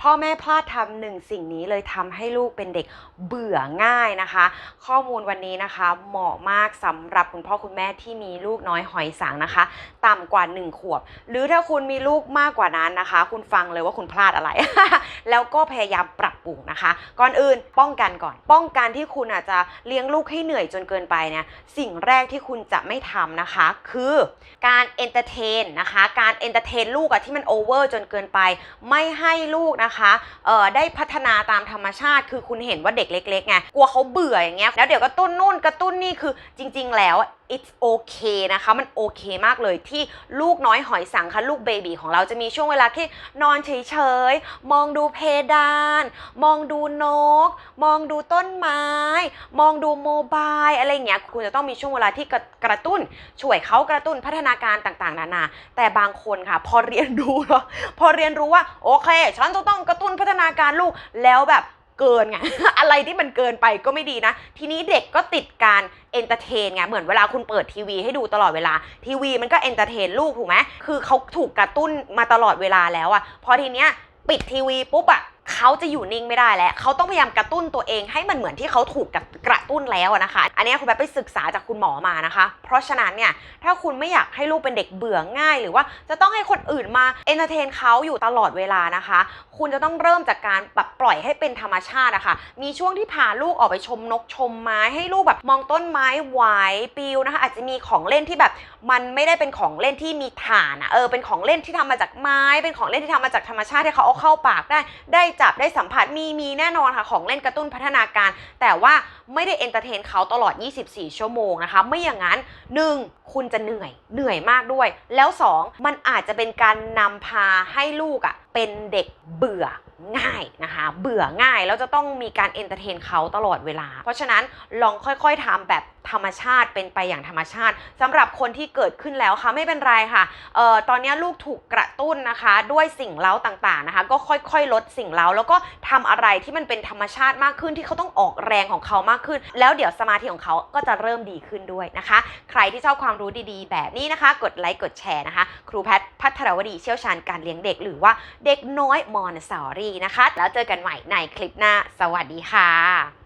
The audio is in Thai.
พ่อแม่พลาดทำหนึ่งสิ่งนี้เลยทำให้ลูกเป็นเด็กเบื่อง่ายนะคะ ข้อมูลวันนี้นะคะเหมาะมากสำหรับคุณพ่อคุณแม่ที่มีลูกน้อยหอยสังนะคะ ต่ำกว่า 1 ขวบ หรือถ้าคุณมีลูกมากกว่านั้นนะคะ คุณฟังเลยว่าคุณพลาดอะไร แล้วก็พยายามปรับ ปรุงนะคะ ก่อนอื่นป้องกันก่อน ป้องกันที่คุณอาจจะเลี้ยงลูกให้เหนื่อยจนเกินไปเนี่ยสิ่งแรกที่คุณจะไม่ทำนะคะ คือการเอนเตอร์เทนนะคะ การเอนเตอร์เทนลูกอะที่มันโอเวอร์จนเกินไป ไม่ให้ลูกนะคะเอ่อได้พัฒนาตามธรรมชาติ คือคุณเห็นว่าเด็กเล็กๆไงกลัวเขาเบื่ออย่างเงี้ยแล้วเดี๋ยวกระตุ้นนู่นกระตุ้นนี่คือจริง ๆ แล้ว it's okay นะคะ มันโอเคมากเลยที่ลูกน้อยหอยสังค่ะลูกเบบีของเราจะมีช่วงเวลาที่นอนเฉยๆ มองดูเพดาน มองดูนก มองดูต้นไม้ มองดูโมบายอะไรเงี้ย คุณจะต้องมีช่วงเวลาที่กระกระตุ้น ช่วยเขากระตุ้นพัฒนาการต่างๆ นานา แต่บางคนค่ะ พอเรียนรู้พอเรียนรู้ว่า โอเค ฉันจะต้องกระตุ้นพัฒนาการลูกแล้วแบบ เกินไงอะไรที่มันเกินไปก็ไม่ดีนะ ทีนี้เด็กก็ติดการเอนเตอร์เทนไงเหมือนเวลาคุณเปิดทีวีให้ดูตลอดเวลา ทีวีมันก็เอนเตอร์เทนลูกถูกไหมคือเขาถูกกระตุ้นมาตลอดเวลาแล้วอะพอทีเนี้ยปิดทีวีปุ๊บอะเขาจะอยู่นิ่งไม่ได้แล้วเขาต้องพยายามกระตุ้นตัวเองให้มันเหมือนที่เขาถูกกระ กระตุ้นแล้วนะคะ อันนี้คุณแบบไปศึกษาจากคุณหมอมานะคะ เพราะฉะนั้นเนี่ยถ้าคุณไม่อยากให้ลูกเป็นเด็กเบื่อง่าย หรือว่าจะต้องให้คนอื่นมาเอนเตอร์เทนเขาอยู่ตลอดเวลานะคะ คุณจะต้องเริ่มจากการแบบปล่อยให้เป็นธรรมชาติอะคะมีช่วงที่พาลูกออกไปชมนกชมไม้ให้ลูกแบบมองต้นไม้ไหวปิวนะคะ อาจจะมีของเล่นที่แบบมันไม่ได้เป็นของเล่นที่มีฐานอะเออเป็นของเล่นที่ทำมาจากไม้ เป็นของเล่นที่ทำมาจากธรรมชาติที่เขาเอาเข้าปากได้ ได้จับได้สัมผัสมีมีแน่นอนค่ะ ของเล่นกระตุ้นพัฒนาการ แต่ว่าไม่ได้เอนเตอร์เทนเขาตลอด 24 ชั่วโมงนะคะ ไม่อย่างนั้น 1. คุณจะเหนื่อยเหนื่อยมากด้วย แล้ว 2. มันอาจจะเป็นการนำพาให้ลูกอะ่ะเป็นเด็กเบื่อง่ายนะคะเบื่อง่ายแล้วจะต้องมีการเอนเตอร์เทนเขาตลอดเวลา เพราะฉะนั้นลองค่อยๆทำแบบธรรมชาติเป็นไปอย่างธรรมชาติสำหรับคนที่เกิดขึ้นแล้วค่ะไม่เป็นไรค่ะเอ่อตอนนี้ลูกถูกกระตุ้นนะคะ ด้วยสิ่งเล้าต่างๆนะคะ ก็ค่อยๆ ลดสิ่งเล้าแล้วก็ทำอะไรที่มันเป็นธรรมชาติมากขึ้นที่เขาต้องออกแรงของเขามากขึ้น แล้วเดี๋ยวสมาธิของเขาก็จะเริ่มดีขึ้นด้วยนะคะ ใครที่ชอบความรู้ดีๆ แบบนี้นะคะ กดไลค์กดแชร์นะคะ ครูแพทย์พัทรวดีเชี่ยวชาญการเลี้ยงเด็ก หรือว่าเด็กน้อยมอนสอรี่นะคะ แล้วเจอกันใหม่ในคลิปหน้า สวัสดีค่ะ